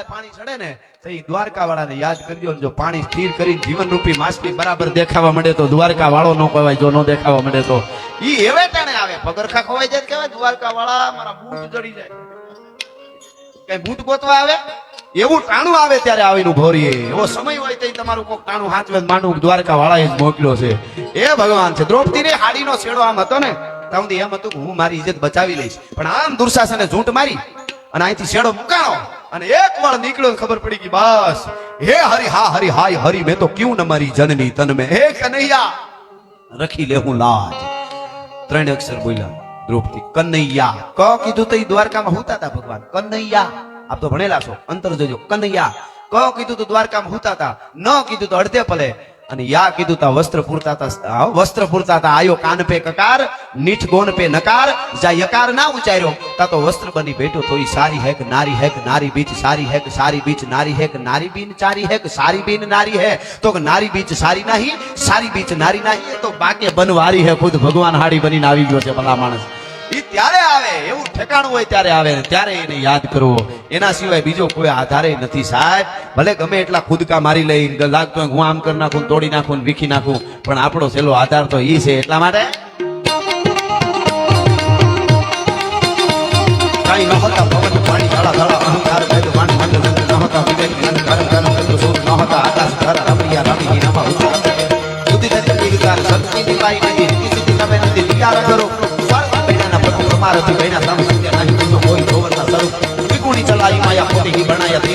દાળે પાણી ચડે ને, તો એ દ્વારકા વાળાને યાદ કરજો જો પાણી સ્થિર કરી જીવન રૂપી માછલી બરાબર દેખાવા મળે તો દ્વારકા વાળો ન કહેવાય, જો ન દેખાવા મળે તો. ઈ એવે ટાણે આવે. પગરખા ખોવાઈ જાય કહેવાય દ્વારકા વાળા મારા બૂટ જડી જાય. કઈ બૂટ ગોતવા આવે? એવું ટાણું આવે ત્યારે આવીને ભોરીએ એવો સમય હોય તો તમારું કોક ટાણું હાથવે માંડવું દ્વારકા વાળાએ જ મોકલ્યો છે. એ ભગવાન છે. દ્રૌપદી ને હાડીનો છેડો આમ હતો ને, ત્યાં એમ હતું કે હું મારી ઇજ્જત બચાવી લઈશ. પણ આમ દુર્શાસને ઝૂંટ મારી અને અહીંથી છેડો મુકાણો. અને એક વાર નીકળ્યો ખબર પડી ગઈ, બસ. હે હરી, હા હરી, હાય હરી, મેં તો ક્યું ન મારી જનની તન મેં? હે કનૈયા. રખી લે હું લાજ. ત્રણ અક્ષર બોલ્યા, દ્રૌપદી, કનૈયા. ક કીધું તો દ્વારકામાં હુતા હતા ભગવાન. કનૈયા. આપ તો ભણેલા છો. અંતર જોજો. કનૈયા. ક કીધું તો દ્વારકામાં હુતા હતા ન કીધું તો અડધે પલે. અને યા કીધું તા વસ્ત્ર પૂરતા હતા હા, વસ્ત્ર પૂરતા હતા આયો કાન પે કકાર નીઠ ગોન પે નકાર જા યકાર ના ઉચાર્યો તા તો વસ્ત્ર બની બેઠો તો ઈ સારી હે કે નારી હે કે નારી બીચ સારી હે કે સારી બીચ નારી હે કે નારી બીન ચારી હે કે સારી બીન નારી હે. તો કે નારી બીચ સારી નહીં સારી બીચ નારી નહીં તો બાકે બનવારી હે ખુદ ભગવાન હાડી બનીને આવી ગયો છે ભલા માણસ. ઈ ત્યારે આવે, એવું ઠેકાણું હોય ત્યારે આવે ત્યારે એને યાદ કરવો. એના સિવાય બીજો કોઈ આધારે નથી સાહેબ. ભલે ગમે એટલા ખુદકા મારી લઈ લાગતો હું આમ કરી નાખું તોડી નાખું વીખી નાખું, પણ આપણો છેલ્લો આધાર તો ઈ છે એટલા માટે પ્રમારથી ભૈણા સામ સત્ય નહીં પૂજો કોઈ ધોવરના સ્વરૂપ ત્રિગુણી ચલાઈ માયા ખોટી બનાયા.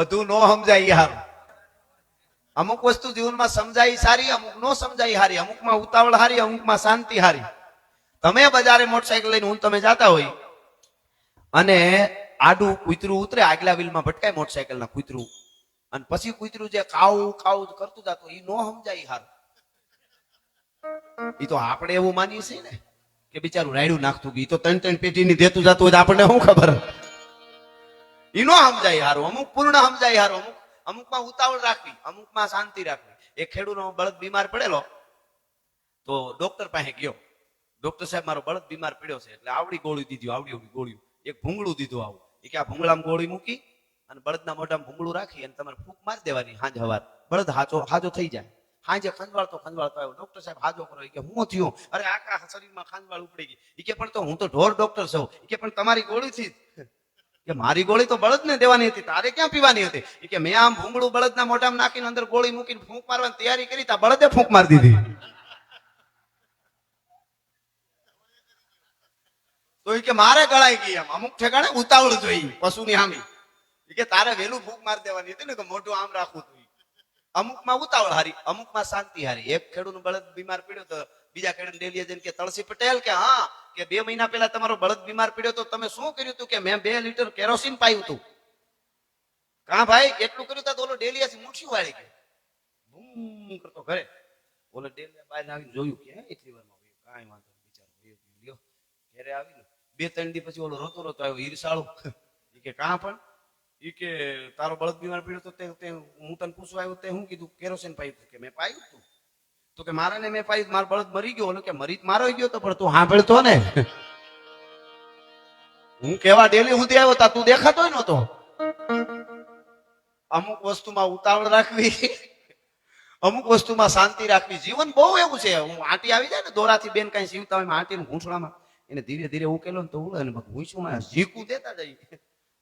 બધું નો સમજાય યાર. અમુક વસ્તુ જીવનમાં સમજાય સારી, અમુક નો સમજાય હારી. અમુકમાં ઉતાવળ હારી, અમુકમાં શાંતિ હારી. તમે બજારે મોટરસાયકલ લઈને હું તમે જાતા હોય અને આડું કૂતરું ઉતરે, આગલા વ્હીલમાં ભટકાય મોટરસાયકલના કૂતરું. અને પછી કૂતરું જે ખાવું ખાવું કરતું જતું એ નો સમજાય હારું. એ તો આપણે એવું માનીએ છીએ ને કે બિચારું રાયડું નાખતું એ તો ત્રણ ત્રણ પેટીની દેતું જતું હોય આપણને શું ખબર? ઈ નો સમજાય હારું, અમુક પૂર્ણ સમજાય હારું, અમુક, અમુકમાં ઉતાવળ રાખવી, અમુકમાં શાંતિ રાખવી. એક ખેડૂતનો બળદ બીમાર પડેલો, તો ડોક્ટર પાસે ગયો. ડોક્ટર સાહેબ, મારો બળદ બીમાર પડ્યો છે, એટલે આવડી ગોળી દીધી, આવડી આવડી ગોળીઓ. એક ભૂંગળું દીધું આવું. એ કે આ ભૂંગળામાં ગોળી મૂકી અને બળદના મોઢામાં ભૂંગળું રાખી અને તમારે ફૂંક મારી દેવાની હાંજ હવાર. બળદ હાજો હાજો થઈ જાય. હાજે ખંજવાળતો ખંજવાળતો આવ્યો. ડોક્ટર સાહેબ હાજો કરો. કે, હું થયું? અરે, આખા શરીરમાં ખંજવાળ ઉપડી ગઈ. કે, પણ તો હું તો ઢોર ડોક્ટર છું. કે, પણ તમારી ગોળી થી કે મારી ગોળી તો બળદને દેવાની હતી, તારે ક્યાં પીવાની હતી? કે મેં આમ ભૂંગળું બળદના મોઢામાં નાખીને અંદર ગોળી મૂકીને ફૂંક મારવાની તૈયારી કરી, તા બળદે ફૂંક મારી દીધી. તો કે મારે ગળાઈ ગઈ એમ, અમુક ઠેકાણે ઉતાવળ જોઈ, પશુની હામી. કે તારે વેલું ફૂંક મારી દેવાની હતી ને કે મોઢું આમ રાખવું. અમુકમાં ઉતાવળ હારી, અમુકમાં શાંતિ હારી. એક ખેડૂતનું બળદ બીમાર પડ્યો તો બીજા ખેડૂત ડેલીએ જઈને કે તળસી પટેલ કે, હા, કે બે મહિના પહેલા તમારો બળદ બીમાર પડ્યો તો તમે શું કર્યું હતું કે મેં બે લીટર કેરોસીન પાયું હતું કા ભાઈ, એટલું કર્યું તા ઓલો ડેલિયાથી મૂઠી વાળી કે બૂમ, કરતો ઘરે. ઓલો ડેલિયા બહાર આવીને જોયું કે એટલી વારમાં વયો. કાંઈ વાંધો બિચારો ઘરે આવીને બે ત્રણ દી પછી ઓલો રોતો રોતો આવ્યો ઈરસાળો. કે, કાં પણ? ઈ કે તારો બળદ બીમાર પીડ્યો તો તે હું તને પૂછવા આવ્યો તે હું કીધું? કેરોસીન પાયું કે મેં પાયું તું. તો કે મારા મેં પાયું મારો બળદ મરી ગયો. ઓલો કે મરી જ મારો ગયો તો પણ તું સાંભળતો ને. હું કેવા ડેલી સુધી આવ્યો તા? તું દેખાતો નતો અમુક વસ્તુમાં ઉતાવળ રાખવી. અમુક વસ્તુમાં શાંતિ રાખવી. જીવન બહુ એવું છે. હું આંટી આવી જાય ને, દોરાથી બેન કઈ સીવતા હોય આંટી ઘૂંસણામાં, એને ધીરે ધીરે ઉકેલો ને તો ઉડે ને ઘૂંસુમાં ઝીકું દેતા જઈએ?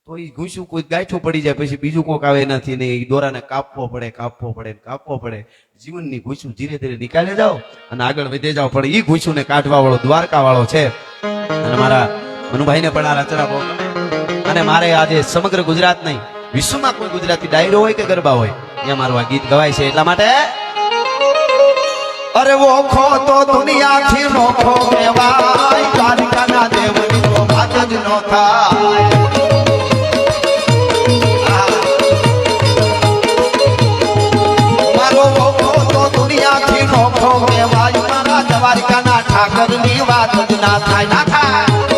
તો એ ઘૂસ્યું કોઈ ગાંઠું પડી જાય, પછી બીજું કોક આવે નથી ને એ દોરાને કાપવો પડે કાપવો પડે કાપવો પડે. જીવનની ઘૂસ્યું ધીરે ધીરે નીકાળી જાઓ અને આગળ વધે જાઓ. પણ એ ઘૂસ્યું કાઢવા વાળો દ્વારકા વાળો છે. અને મારા મનુભાઈને પણ આ રચના અને મારે આજે સમગ્ર ગુજરાત નહીં વિશ્વમાં કોઈ ગુજરાતી ડાયરો હોય કે ગરબા હોય ત્યાં મારું આ ગીત ગવાય છે. એટલા માટે અરે ઓખો તો દુનિયાથી નોખો કહેવાય. દ્વારકાના દેવની તો વાત થાય. ના ઠાકરની વાત જ ના થાય ના થાય.